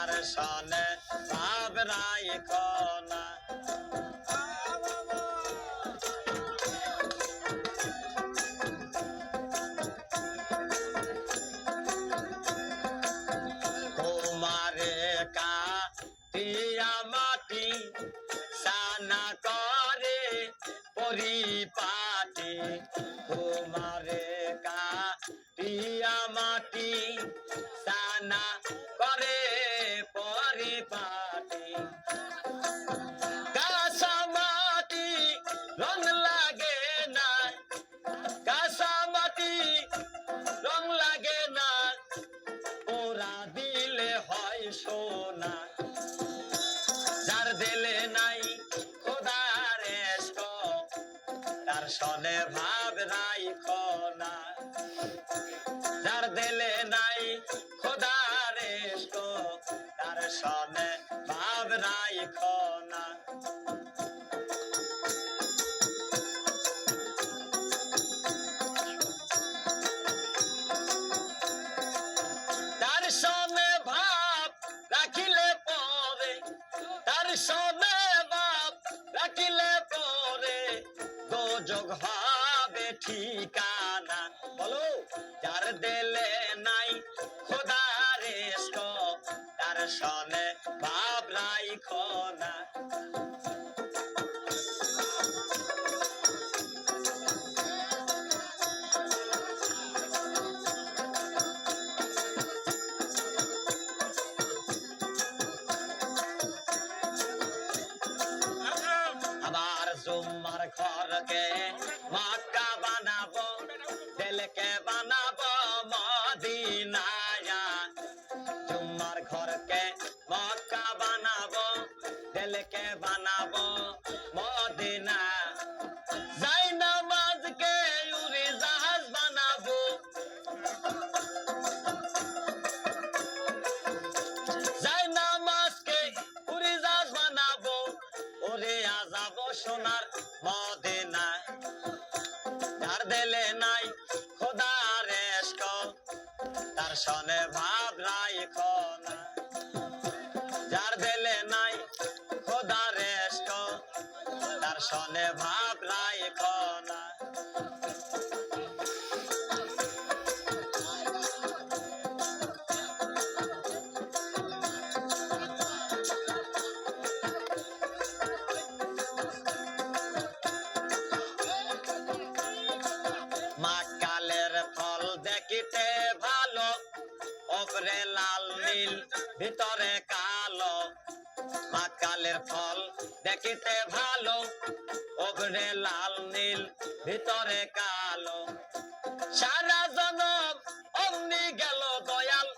তার সনে ভাব রাইখো না তোমারে কাটিয়া মাটি সানা করে পরিপাটি পরিপাটি কাঁচা মাটি রং লাগে না মাটি রং লাগে না ওরা দিলে হয় সোনা যার দিলে নাই খোদার তার সনে ভাব নাই খনা যার দিলে সনে ভাব নাই খনা তার সনে ভাব রাখিলে পরে তার সনে ভাব রাখিলে পরে গোযোগ হবে ঠিকানা বলো যার দেলে তার সনে ভাব রাইখো না। আবার জুম্মার ঘরকে মক্কা বানাবো দিলকে বানাবো। দিলকে বানাবো মদিনা। যাই নামাজকে উড়ি জাহাজ বানাবো। যাই নামাজকে উড়ি জাহাজ বানাবো। ওরে আজাবো সোনার মদিনা। যার দেলে নাই খোদার এসক তার সনে ভাব রাইখো না। তার সনে ভাব রাইখো না মাকালের ফল দেখিতে ভালো ওপরে লাল নীল ভিতরে কালো। লালের ফল দেখিতে ভালো ওভরে লাল নীল ভিতরে কালো। সারা জনক অমনি গেল দয়াল।